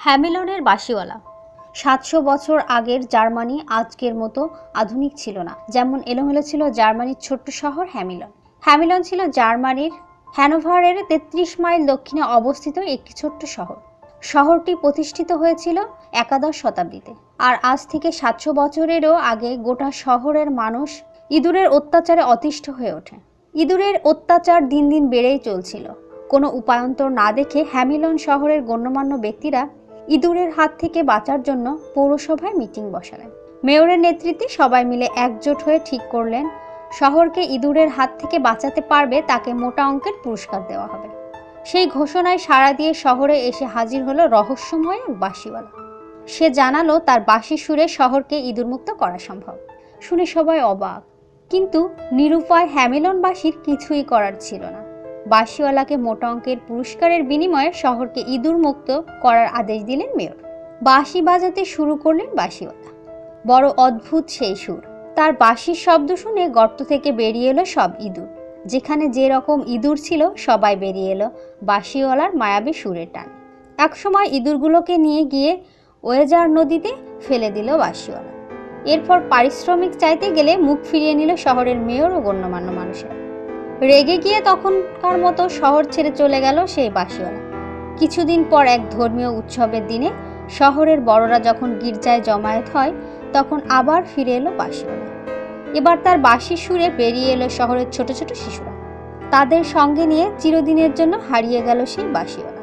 হ্যামিলনের বাসিওয়ালা। সাতশো বছর আগের জার্মানি আজকের মতো আধুনিক ছিল না। যেমন এলোমেলো ছিল জার্মানির ছোট্ট শহর হ্যামিলন। হ্যামিলন ছিল জার্মানির হ্যানোভারের তেত্রিশ মাইল দক্ষিণে অবস্থিত একটি ছোট্ট শহর। শহরটি প্রতিষ্ঠিত হয়েছিল একাদশ শতাব্দীতে। আর আজ থেকে সাতশো বছরেরও আগে গোটা শহরের মানুষ ইঁদুরের অত্যাচারে অতিষ্ঠ হয়ে ওঠে। ইঁদুরের অত্যাচার দিন দিন বেড়েই চলছিল। কোনো উপায়ন্তর না দেখে হ্যামিলন শহরের গণ্যমান্য ব্যক্তিরা ইঁদুরের হাত থেকে বাঁচার জন্য পৌরসভায় মিটিং বসালেন। মেয়রের নেতৃত্বে সবাই মিলে একজোট হয়ে ঠিক করলেন, শহরকে ইঁদুরের হাত থেকে বাঁচাতে পারবে তাকে মোটা অঙ্কের পুরস্কার দেওয়া হবে। সেই ঘোষণায় সাড়া দিয়ে শহরে এসে হাজির হলো রহস্যময় এক বাঁশিওয়ালা। সে জানালো তার বাঁশি সুরে শহরকে ইঁদুরমুক্ত করা সম্ভব। শুনে সবাই অবাক। কিন্তু নিরুপায় হ্যামিলনবাসীর কিছুই করার ছিল না। বাঁশিওয়ালাকে মোটা অঙ্কের পুরস্কারের বিনিময়ে শহরকে ইঁদুর মুক্ত করার আদেশ দিলেন মেয়র। বাঁশি বাজাতে শুরু করলেন বাঁশিওয়ালা। বড় অদ্ভুত সেই সুর। তার বাঁশির শব্দ শুনে গর্ত থেকে বেরিয়ে এলো সব ইঁদুর। যেখানে যে রকম ইঁদুর ছিল, সবাই বেরিয়ে এলো বাঁশিওয়ালার মায়াবী সুরের টান। একসময় ইঁদুরগুলোকে নিয়ে গিয়ে ওয়েজার নদীতে ফেলে দিল বাঁশিওয়ালা। এরপর পারিশ্রমিক চাইতে গেলে মুখ ফিরিয়ে নিল শহরের মেয়র ও গণ্যমান্য মানুষের। রেগে গিয়ে তখনকার মতো শহর ছেড়ে চলে গেল সেই বাঁশিওয়ালা কিছুদিন পর এক ধর্মীয় উৎসবের দিনে শহরের বড়রা যখন গির্জায় জমায়েত হয়, তখন আবার ফিরে এলো বাঁশিওয়ালা এবার তার বাসি সুরে বেরিয়ে এলো শহরের ছোট ছোট শিশুরা। তাদের সঙ্গে নিয়ে চিরদিনের জন্য হারিয়ে গেল সেই বাঁশিওয়ালা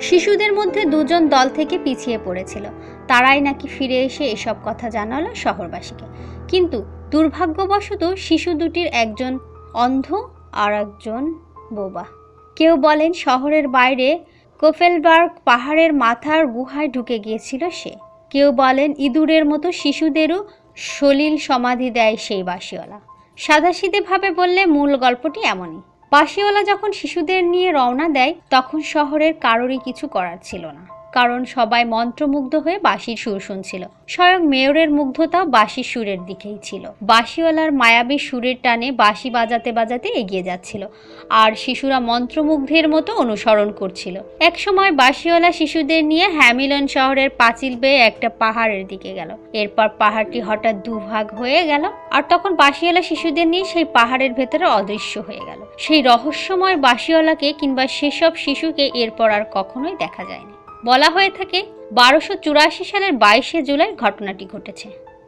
শিশুদের মধ্যে দুজন দল থেকে পিছিয়ে পড়েছিল। তারাই নাকি ফিরে এসে এসব কথা জানালো শহরবাসীকে। কিন্তু দুর্ভাগ্যবশত শিশু দুটির একজন অন্ধ আর একজন বোবা। কেউ বলেন শহরের বাইরে কোফেলবার্গ পাহাড়ের মাথার গুহায় ঢুকে গিয়েছিল সে। কেউ বলেন ইঁদুরের মতো শিশুদেরও সলিল সমাধি দেয় সেই বাঁশিওয়ালা। সাদাসিধেভাবে বললে মূল গল্পটি এমনই। বাঁশিওয়ালা যখন শিশুদের নিয়ে রওনা দেয়, তখন শহরের কারোরই কিছু করার ছিল না। কারণ সবাই মন্ত্রমুগ্ধ হয়ে বাঁশির সুর শুনছিল। স্বয়ং মেয়রের মুগ্ধতা বাঁশির সুরের দিকেই ছিল। বাঁশিওয়ালার মায়াবী সুরের টানে বাঁশি বাজাতে বাজাতে এগিয়ে যাচ্ছিল আর শিশুরা মন্ত্রমুগ্ধের মতো অনুসরণ করছিল। একসময় বাঁশিওয়ালা শিশুদের নিয়ে হ্যামিলন শহরের পাঁচিল বেয়ে একটা পাহাড়ের দিকে গেল। এরপর পাহাড়টি হঠাৎ দুভাগ হয়ে গেল আর তখন বাঁশিওয়ালা শিশুদের নিয়ে সেই পাহাড়ের ভেতরে অদৃশ্য হয়ে গেল। সেই রহস্যময় বাঁশিওয়ালাকে কিংবা সেসব শিশুকে এরপর আর কখনোই দেখা যায়নি। বলা হয়ে থাকে বারোশো চুরাশি সালের বাইশে জুলাই ঘটনাটি ঘটেছে।